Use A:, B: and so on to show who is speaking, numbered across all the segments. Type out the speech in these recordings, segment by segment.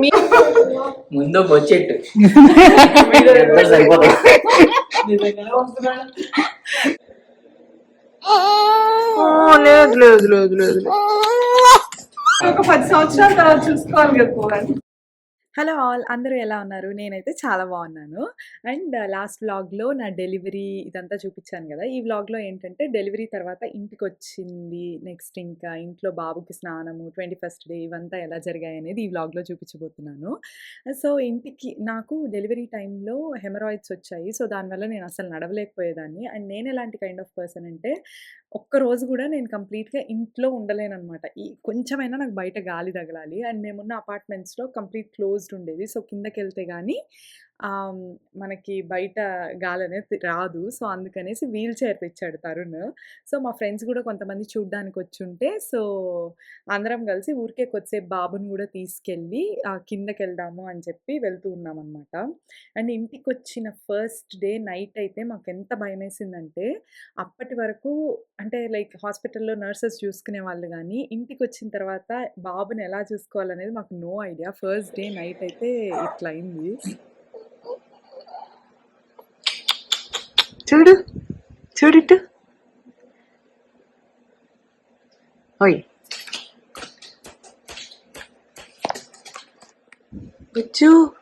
A: మీ-
B: ముందు బొచ్చెట్టు ఇద్దరు సరిపోతాయి
A: ఓ, లేదు లేదు లేదు లేదు. ఒక పది సంవత్సరాల తర్వాత చూసుకోవాలి కదా
C: హలో ఆల్ అందరూ ఎలా ఉన్నారు? నేనైతే చాలా బాగున్నాను. అండ్ లాస్ట్ వ్లాగ్లో నా డెలివరీ ఇదంతా చూపించాను కదా! ఈ వ్లాగ్లో ఏంటంటే డెలివరీ తర్వాత ఇంటికి వచ్చింది నెక్స్ట్ ఇంకా ఇంట్లో బాబుకి స్నానము ట్వంటీ ఫస్ట్ డే ఇవంతా ఎలా జరిగాయి అనేది ఈ వ్లాగ్లో చూపించబోతున్నాను. సో ఇంటికి నాకు డెలివరీ టైంలో హెమరాయిడ్స్ వచ్చాయి. సో దానివల్ల నేను అసలు నడవలేకపోయేదాన్ని. అండ్ నేను ఎలాంటి కైండ్ ఆఫ్ పర్సన్ అంటే ఒక్క రోజు కూడా నేను కంప్లీట్గా ఇంట్లో ఉండలేనమాట ఈ కొంచెమైనా నాకు బయట గాలి తగలాలి. అండ్ మేమున్న అపార్ట్మెంట్స్లో కంప్లీట్ క్లోజ్డ్ ఉండేది. సో కిందకి వెళ్తే కానీ మనకి బయట గాలి అనేది రాదు. సో అందుకనేసి వీల్ చైర్ తెచ్చాడు తరుణ్. సో మా ఫ్రెండ్స్ కూడా కొంతమంది చూడ్డానికి వచ్చి ఉంటే సో అందరం కలిసి ఊరికే కొద్దిసేపు బాబుని కూడా తీసుకెళ్ళి కిందకి వెళ్దాము అని చెప్పి వెళ్తూ ఉన్నాం అనమాట అండ్ ఇంటికి వచ్చిన ఫస్ట్ డే నైట్ అయితే మాకు ఎంత భయం వేసిందంటే అప్పటి వరకు అంటే లైక్ హాస్పిటల్లో నర్సెస్ చూసుకునే వాళ్ళు కానీ ఇంటికి వచ్చిన తర్వాత బాబుని ఎలా చూసుకోవాలనేది మాకు no idea. First day night అయితే ఇట్లా అయింది
A: Tırı. Tırıdı. Hayır. Bıçu.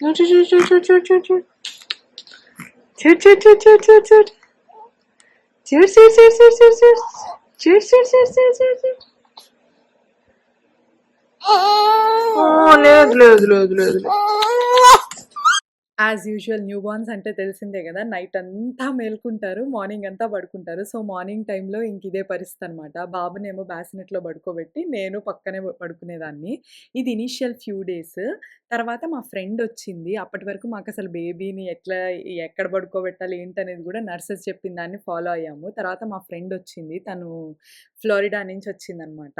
A: Tır tır tır tır tır tır tır. Tır tır tır tır tır tır. Tır tır tır tır tır tır. Tır tır tır tır tır tır. Oh, löd löd löd löd.
C: As usual new borns అంటే తెలిసిందే కదా night అంతా మేల్కుంటారు morning అంతా పడుకుంటారు. So morning టైంలో ఇంక ఇదే పరిస్థితి అనమాట బాబునేమో బ్యాసినెట్లో పడుకోబెట్టి నేను పక్కనే పడుకునేదాన్ని. ఇది ఇనీషియల్ ఫ్యూ డేస్ తర్వాత మా ఫ్రెండ్ వచ్చింది. అప్పటి వరకు మాకు అసలు బేబీని ఎట్లా ఎక్కడ పడుకోబెట్టాలి ఏంటనేది కూడా నర్సెస్ చెప్పిన దాన్ని ఫాలో అయ్యాము. తర్వాత మా ఫ్రెండ్ వచ్చింది. తను ఫ్లోరిడా నుంచి వచ్చిందనమాట.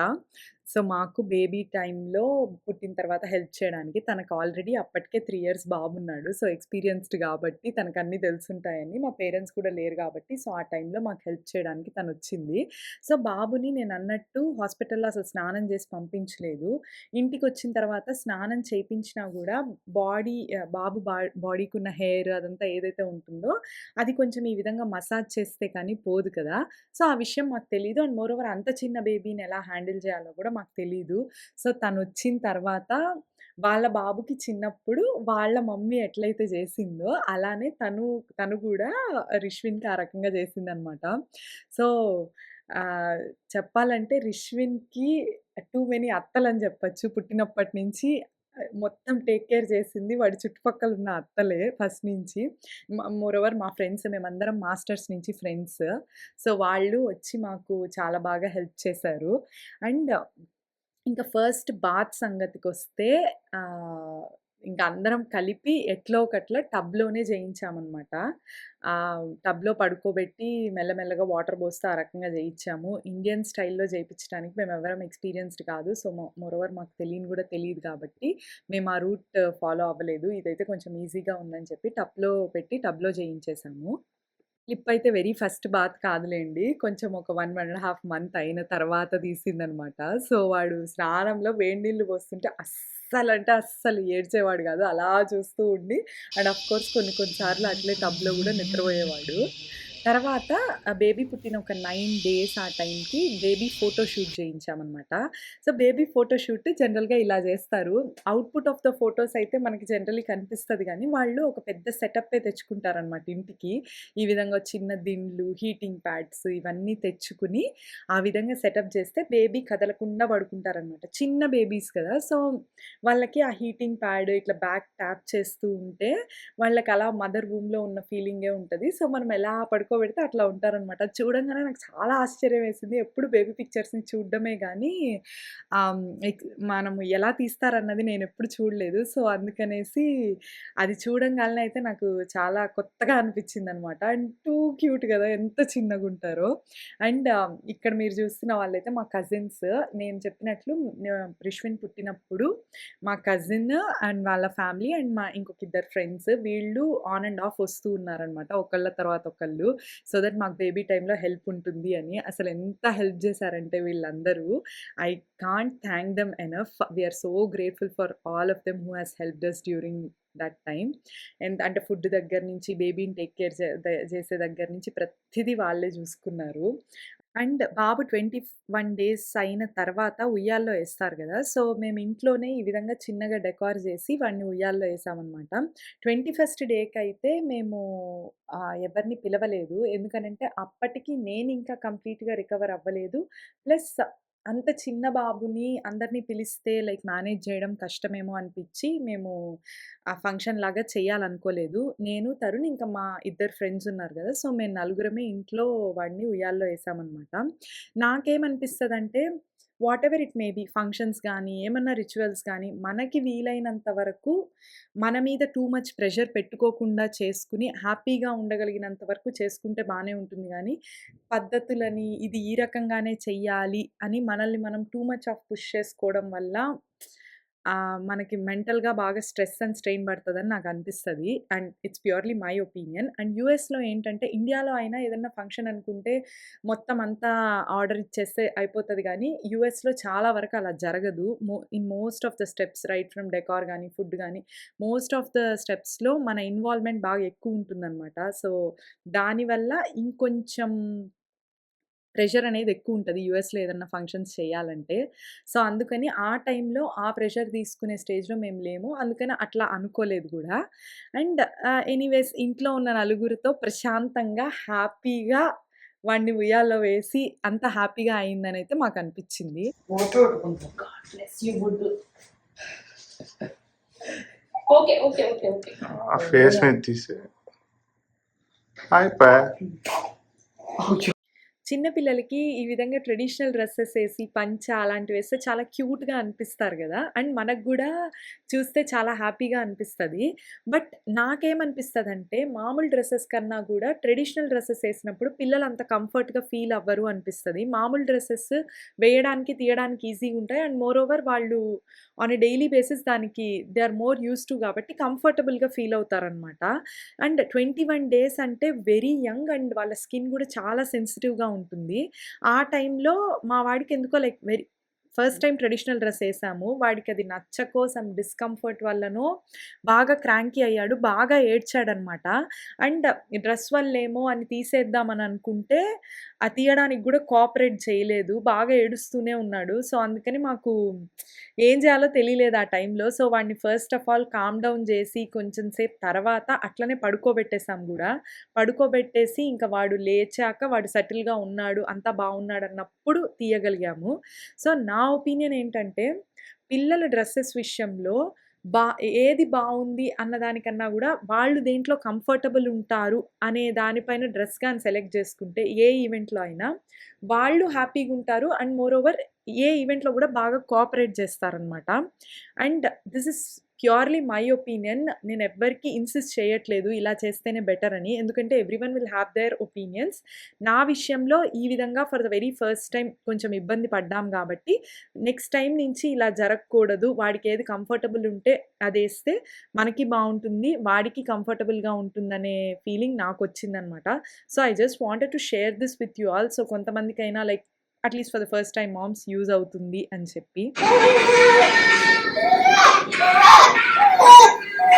C: సో మాకు బేబీ టైంలో పుట్టిన తర్వాత హెల్ప్ చేయడానికి తనకు ఆల్రెడీ అప్పటికే త్రీ ఇయర్స్ బాబున్నాడు సో ఎక్స్పీరియన్స్డ్ కాబట్టి తనకు అన్నీ తెలుసుంటాయని. మా పేరెంట్స్ కూడా లేరు కాబట్టి సో ఆ టైంలో మాకు హెల్ప్ చేయడానికి తను వచ్చింది. సో బాబుని నేను అన్నట్టు హాస్పిటల్లో అసలు స్నానం చేసి పంపించలేదు. ఇంటికి వచ్చిన తర్వాత స్నానం చేయించిన కూడా బాడీ బాబు బా బాడీకి ఉన్న హెయిర్ అదంతా ఏదైతే ఉంటుందో అది కొంచెం ఈ విధంగా మసాజ్ చేస్తే కానీ పోదు కదా! సో ఆ విషయం మాకు తెలియదు అండ్ మోర్ ఓవర్ అంత చిన్న బేబీని ఎలా హ్యాండిల్ చేయాలో కూడా మాకు తెలియదు సో తను వచ్చిన తర్వాత వాళ్ళ బాబుకి చిన్నప్పుడు వాళ్ళ మమ్మీ ఎట్లయితే చేసిందో అలానే తను తను కూడా రిష్విన్కి ఆ రకంగా చేసిందనమాట. సో చెప్పాలంటే రిష్విన్కి టూ మెనీ అత్తలని చెప్పచ్చు పుట్టినప్పటి నుంచి. మొత్తం టేక్ కేర్ చేసింది. వాడి చుట్టుపక్కల ఉన్న అత్తలే ఫస్ట్ నుంచి. మోరోవర్ మా ఫ్రెండ్స్ మేమందరం మాస్టర్స్ నుంచి ఫ్రెండ్స్. సో వాళ్ళు వచ్చి మాకు చాలా బాగా హెల్ప్ చేశారు. అండ్ ఇంకా ఫస్ట్ బాత్ సంగతికి వస్తే ఇంకా అందరం కలిపి ఎట్లో ఒకట్లా టబ్లోనే చేయించామన్నమాట టబ్లో పడుకోబెట్టి మెల్లమెల్లగా వాటర్ పోస్తే ఆ రకంగా చేయించాము ఇండియన్ స్టైల్లో చేయించడానికి మేము ఎవరం ఎక్స్పీరియన్స్డ్ కాదు. సో మోరోవర్ మాకు తెలియని కూడా తెలియదు కాబట్టి మేము ఆ రూట్ ఫాలో అవ్వలేదు. ఇదైతే కొంచెం ఈజీగా ఉందని చెప్పి టబ్లో పెట్టి టబ్లో చేయించేసాము క్లిప్ అయితే వెరీ ఫస్ట్ బాత్ కాదులేండి. కొంచెం ఒక one one and half month అయిన తర్వాత తీసిందనమాట. సో వాడు స్నానంలో వేడి నీళ్ళు పోస్తుంటే అస్సలు అంటే అస్సలు ఏడ్చేవాడు కాదు. అలా చూస్తూ ఉండి అండ్ అఫ్ కోర్స్ కొన్ని కొన్నిసార్లు అట్లే టబ్లో కూడా నిద్రపోయేవాడు. తర్వాత బేబీ పుట్టిన ఒక నైన్ డేస్ ఆ టైంకి బేబీ ఫోటో షూట్ చేయించామన్నమాట. సో బేబీ ఫోటో షూట్ జనరల్గా ఇలా చేస్తారు. అవుట్పుట్ ఆఫ్ ద ఫొటోస్ అయితే మనకి జనరల్లీ కనిపిస్తుంది కానీ వాళ్ళు ఒక పెద్ద సెటప్పే తెచ్చుకుంటారనమాట ఇంటికి. ఈ విధంగా చిన్న దిండ్లు హీటింగ్ ప్యాడ్స్ ఇవన్నీ తెచ్చుకుని ఆ విధంగా సెటప్ చేస్తే బేబీ కదలకుండా పడుకుంటారనమాట చిన్న బేబీస్ కదా సో వాళ్ళకి ఆ హీటింగ్ ప్యాడ్ ఇట్లా బ్యాక్ ట్యాప్ చేస్తూ ఉంటే వాళ్ళకి అలా మదర్ రూమ్లో ఉన్న ఫీలింగే ఉంటుంది. సో మనం ఎలా పడుకోబెడితే అట్లా ఉంటారనమాట చూడంగానే నాకు చాలా ఆశ్చర్యం వేసింది. ఎప్పుడు బేబీ పిక్చర్స్ని చూడడమే కానీ మనము ఎలా తీస్తారన్నది నేను ఎప్పుడు చూడలేదు. సో అందుకనేసి అది చూడంగానే అయితే నాకు చాలా కొత్తగా అనిపించింది అనమాట అండ్ టూ క్యూట్ కదా ఎంత చిన్నగా ఉంటారో. అండ్ ఇక్కడ మీరు చూస్తున్న వాళ్ళైతే మా కజిన్స్. నేను చెప్పినట్లు న- రిష్విన్ పుట్టినప్పుడు మా కజిన్ అండ్ వాళ్ళ ఫ్యామిలీ అండ్ మా ఇంకొక ఇద్దరు ఫ్రెండ్స్ వీళ్ళు ఆన్ అండ్ ఆఫ్ వస్తూ ఉన్నారనమాట ఒకళ్ళ తర్వాత ఒకళ్ళు. సో దట్ మాకు బేబీ టైంలో హెల్ప్ ఉంటుంది అని. అసలు ఎంత హెల్ప్ చేశారంటే వీళ్ళందరూ I can't thank them enough. We're so grateful for all of them who has helped us during that time ఎంత అంటే ఫుడ్ దగ్గర నుంచి బేబీని టేక్ కేర్ చేసే దగ్గర నుంచి ప్రతిదీ వాళ్ళే చూసుకున్నారు. అండ్ బాబు ట్వంటీ వన్ డేస్ అయిన తర్వాత ఉయ్యాల్లో వేస్తారు కదా. సో మేము ఇంట్లోనే ఈ విధంగా చిన్నగా డెకార్ చేసి వాడిని ఉయ్యాల్లో వేసామన్నమాట. ట్వంటీ ఫస్ట్ డేకి అయితే మేము ఎవరిని పిలవలేదు. ఎందుకనంటే అప్పటికి నేను ఇంకా కంప్లీట్గా రికవర్ అవ్వలేదు. ప్లస్ అంత చిన్న బాబుని అందరినీ పిలిస్తే లైక్ మేనేజ్ చేయడం కష్టమేమో అనిపించి మేము ఆ ఫంక్షన్ లాగా చేయాలనుకోలేదు. నేను తరుణ్ ఇంకా మా ఇద్దరు ఫ్రెండ్స్ ఉన్నారు కదా సో మేము నలుగురమే ఇంట్లో వాడిని ఉయ్యాల్లో వేసామన్నమాట. నాకేమనిపిస్తుంది అంటే whatever it may be functions కానీ ఏమన్నా రిచువల్స్ కానీ మనకి వీలైనంత వరకు మన మీద టూ మచ్ ప్రెషర్ పెట్టుకోకుండా చేసుకుని హ్యాపీగా ఉండగలిగినంత వరకు చేసుకుంటే బాగానే ఉంటుంది కానీ పద్ధతులని ఇది ఈ రకంగానే చెయ్యాలి అని మనల్ని మనం టూ మచ్ ఆఫ్ పుష్ చేసుకోవడం వల్ల మనకి మెంటల్గా బాగా స్ట్రెస్ అండ్ స్ట్రెయిన్ పడుతుందని నాకు అనిపిస్తుంది. And it's purely my opinion and యూఎస్లో ఏంటంటే ఇండియాలో అయినా ఏదైనా ఫంక్షన్ అనుకుంటే మొత్తం అంతా ఆర్డర్ ఇచ్చేస్తే అయిపోతుంది కానీ యూఎస్లో చాలా వరకు అలా జరగదు. మో in most of the steps right from decor కానీ ఫుడ్ కానీ మోస్ట్ ఆఫ్ ద స్టెప్స్లో మన ఇన్వాల్వ్మెంట్ బాగా ఎక్కువ ఉంటుందన్నమాట. సో దానివల్ల ఇంకొంచెం ప్రెషర్ అనేది ఎక్కువ ఉంటుంది యూఎస్లో ఏదన్నా ఫంక్షన్స్ చేయాలంటే. సో అందుకని ఆ టైంలో ఆ ప్రెషర్ తీసుకునే స్టేజ్లో మేము లేము. అందుకని అట్లా అనుకోలేదు కూడా. అండ్ ఎనీవేస్ ఇంట్లో ఉన్న నలుగురితో ప్రశాంతంగా హ్యాపీగా వాడిని ఉయ్యాల్లో వేసి అంత హ్యాపీగా అయిందని అయితే మాకు అనిపించింది.
A: Okay okay okay okay.
D: ఆ ఫేస్ మీద తీసే. అయిపోయా
C: చిన్నపిల్లలకి ఈ విధంగా ట్రెడిషనల్ డ్రెస్సెస్ వేసి పంచ అలాంటివి వేస్తే చాలా క్యూట్గా అనిపిస్తారు కదా! అండ్ మనకు కూడా చూస్తే చాలా హ్యాపీగా అనిపిస్తుంది. బట్ నాకేమనిపిస్తుంది అంటే మామూలు డ్రెస్సెస్ కన్నా కూడా ట్రెడిషనల్ డ్రెస్సెస్ వేసినప్పుడు పిల్లలు అంత కంఫర్ట్గా ఫీల్ అవ్వరు అనిపిస్తుంది. మామూలు డ్రెస్సెస్ వేయడానికి తీయడానికి ఈజీగా ఉంటాయి. అండ్ మోర్ ఓవర్ వాళ్ళు ఆన్ ఎ డైలీ బేసిస్ దానికి they are more use to కాబట్టి కంఫర్టబుల్గా ఫీల్ అవుతారనమాట అండ్ ట్వంటీ వన్ డేస్ అంటే వెరీ యంగ్ అండ్ వాళ్ళ స్కిన్ కూడా చాలా సెన్సిటివ్గా ఉంటుంది ఉంటుంది. ఆ టైంలో మా వాడికి ఎందుకో like very first time traditional dress వేసాము. వాడికి అది నచ్చకో సమ్ డిస్కంఫర్ట్ వల్లనో బాగా క్రాంకీ అయ్యాడు బాగా ఏడ్చాడనమాట. అండ్ డ్రెస్ వల్లేమో అని తీసేద్దామని అనుకుంటే ఆ తీయడానికి కూడా కోఆపరేట్ చేయలేదు బాగా ఏడుస్తూనే ఉన్నాడు. సో అందుకని మాకు ఏం చేయాలో తెలియలేదు ఆ టైంలో సో వాడిని first of all calm down చేసి కొంచెం సేపు తర్వాత అట్లనే పడుకోబెట్టేసాం కూడా. పడుకోబెట్టేసి ఇంకా వాడు లేచాక వాడు సెటిల్గా ఉన్నాడు అంతా బాగున్నాడు అన్నప్పుడు తీయగలిగాము. సో నా ఒపీనియన్ ఏంటంటే పిల్లల డ్రెస్సెస్ విషయంలో బా ఏది బాగుంది అన్నదానికన్నా కూడా వాళ్ళు దేంట్లో కంఫర్టబుల్ ఉంటారు అనే దానిపైన డ్రెస్ కానీ సెలెక్ట్ చేసుకుంటే ఏ ఈవెంట్లో అయినా వాళ్ళు హ్యాపీగా ఉంటారు. అండ్ మోర్ ఓవర్ ఏ ఈవెంట్లో కూడా బాగా కోఆపరేట్ చేస్తారనమాట and this is purely my opinion నేను ఎవ్వరికి ఇన్సిస్ట్ చేయట్లేదు ఇలా చేస్తేనే బెటర్ అని. ఎందుకంటే everyone will have their opinions. నా విషయంలో ఈ విధంగా for the very first time కొంచెం ఇబ్బంది పడ్డాం కాబట్టి నెక్స్ట్ టైం నుంచి ఇలా జరగకూడదు. వాడికి ఏది కంఫర్టబుల్ ఉంటే అది వేస్తే మనకి బాగుంటుంది. వాడికి కంఫర్టబుల్గా ఉంటుందనే ఫీలింగ్ నాకు వచ్చిందనమాట so I just wanted to share this with you all. So కొంతమందికైనా like at least for the first time moms use అవుతుంది అని చెప్పి.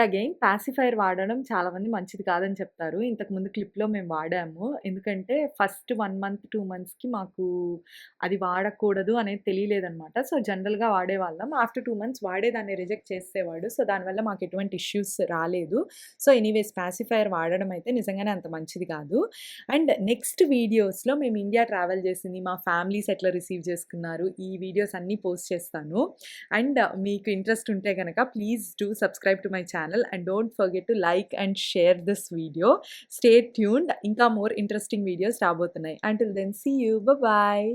C: అండ్ అగైన్ పాసిఫైర్ వాడడం చాలా మంది మంచిది కాదని చెప్తారు. ఇంతకు ముందు క్లిప్లో మేము వాడాము. ఎందుకంటే ఫస్ట్ వన్ మంత్ టూ మంత్స్కి మాకు అది వాడకూడదు అనేది తెలియలేదనమాట సో జనరల్గా వాడేవాళ్ళం. ఆఫ్టర్ టూ మంత్స్ వాడే దాన్ని రిజెక్ట్ చేసేవాడు. సో దానివల్ల మాకు ఎటువంటి ఇష్యూస్ రాలేదు. సో ఎనీవేస్ పాసిఫైర్ వాడడం అయితే నిజంగానే అంత మంచిది కాదు. అండ్ నెక్స్ట్ వీడియోస్లో మేము ఇండియా ట్రావెల్ చేసింది మా ఫ్యామిలీస్ ఎట్లా రిసీవ్ చేసుకున్నారు ఈ వీడియోస్ అన్నీ పోస్ట్ చేస్తాను. అండ్ మీకు ఇంట్రెస్ట్ ఉంటే కనుక please do subscribe to my channel and don't forget to like and share this video stay tuned ఇంకా మోర్ ఇంట్రెస్టింగ్ వీడియోస్ రాబోతున్నాయి. Until then see you bye